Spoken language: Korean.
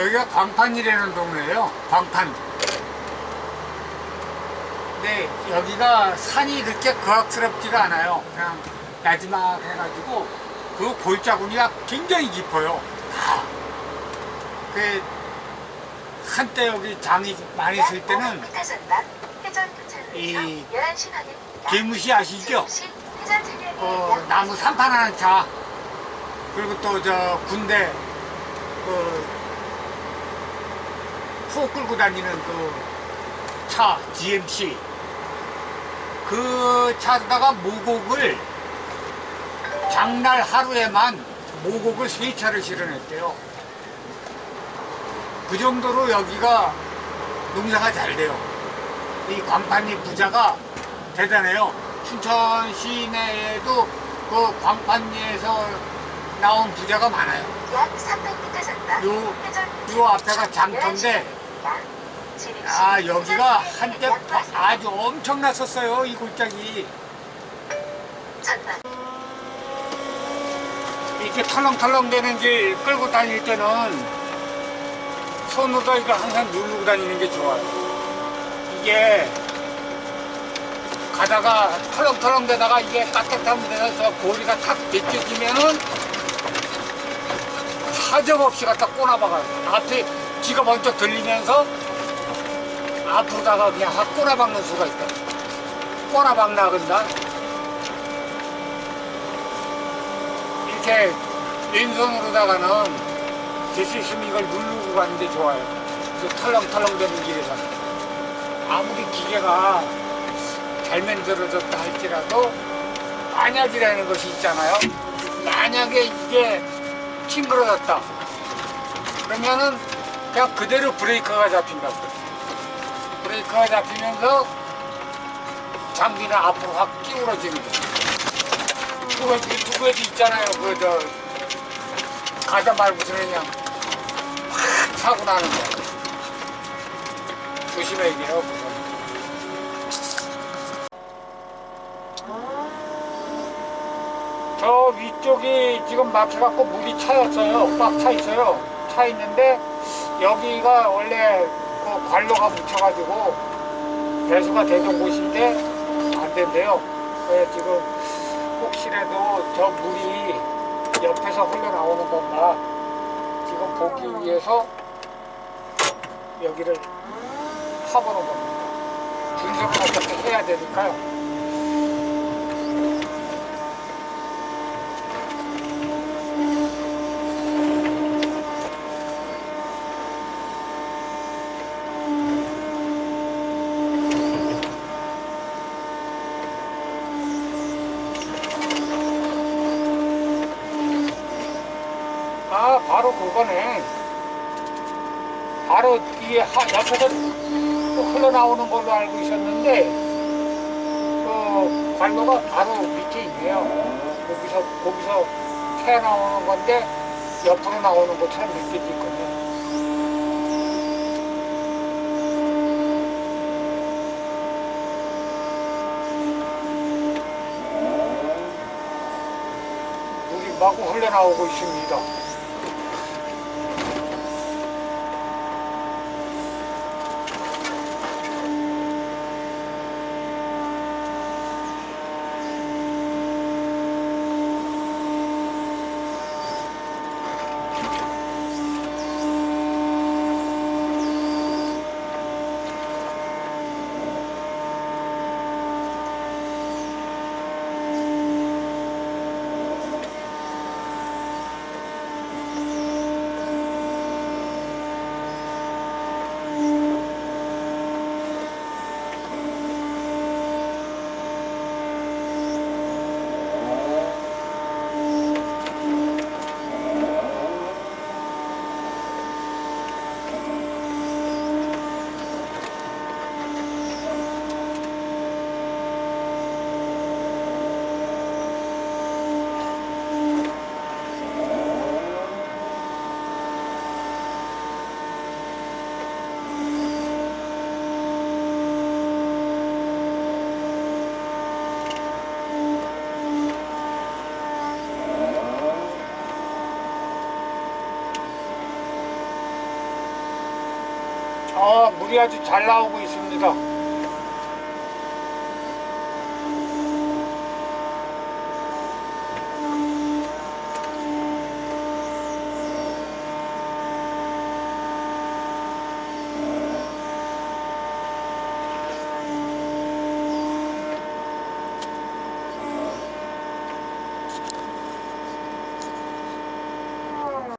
여기가 광판이라는 동네예요. 광판. 근데 여기가 산이 그렇게 거악스럽지가 않아요. 그냥 나지막해가지고 그 골짜구니가 굉장히 깊어요. 다. 그 한때 여기 장이 많이 있을 때는 이 개무시 아시죠? 어, 나무 산판 하는 차 그리고 또 저 군대 그 포 끌고 다니는 그 차 GMC 그 차에다가 모곡을 장날 하루에만 모곡을 세 차를 실어냈대요. 그 정도로 여기가 농사가 잘 돼요. 이 광판리 부자가 대단해요. 춘천 시내에도 그 광판리에서 나온 부자가 많아요. 약 300m 전방 요, 요 앞에가 장터인데, 아, 여기가 한때 바- 아주 엄청났었어요, 이 골짜기. 이렇게 털렁털렁 되는 길 끌고 다닐 때는 손으로 이걸 항상 누르고 다니는 게 좋아요. 이게 가다가 털렁털렁 되다가 이게 까딱하면 되서 고리가 탁 벗겨지면은 사정 없이 갖다 꼬나박아요. 앞에 뒤가 번쩍 들리면서 앞으로 다가 그냥 확 꼬나박는 수가 있다. 꼬나박나 그런다. 이렇게 왼손으로다가는 있으면 이걸 누르고 가는 게 좋아요. 그 털렁털렁 되는 길에서. 아무리 기계가 잘 만들어졌다 할지라도 만약이라는 것이 있잖아요. 만약에 이게 튕그러졌다. 그러면은 그냥 그대로 브레이크가 잡힌다고. 브레이크가 잡히면서 장비는 앞으로 확 끼우러지는 거예요. 그거 유튜브에도 있잖아요. 그 저 가다 말고서 그냥 확 사고 나는 거. 조심해야 돼요. 저 위쪽이 지금 막혀갖고 물이 차였어요. 꽉 차 있어요. 차 있는데 여기가 원래 그 관로가 묻혀가지고 배수가 되던 곳인데 안 된대요. 그래서 지금 혹시라도 저 물이 옆에서 흘러나오는 건가 지금 보기 위해서 여기를 파보는 겁니다. 분석을 어떻게 해야 되니까요. 아, 바로 그거네. 바로 뒤에 하, 옆에서 또 흘러나오는 걸로 알고 있었는데, 그 관로가 바로 밑에 있네요. 거기서, 거기서 새나오는 건데, 옆으로 나오는 것처럼 느껴지거든요. 마구 흘러나오고 있습니다. 어, 물이 아주 잘 나오고 있습니다.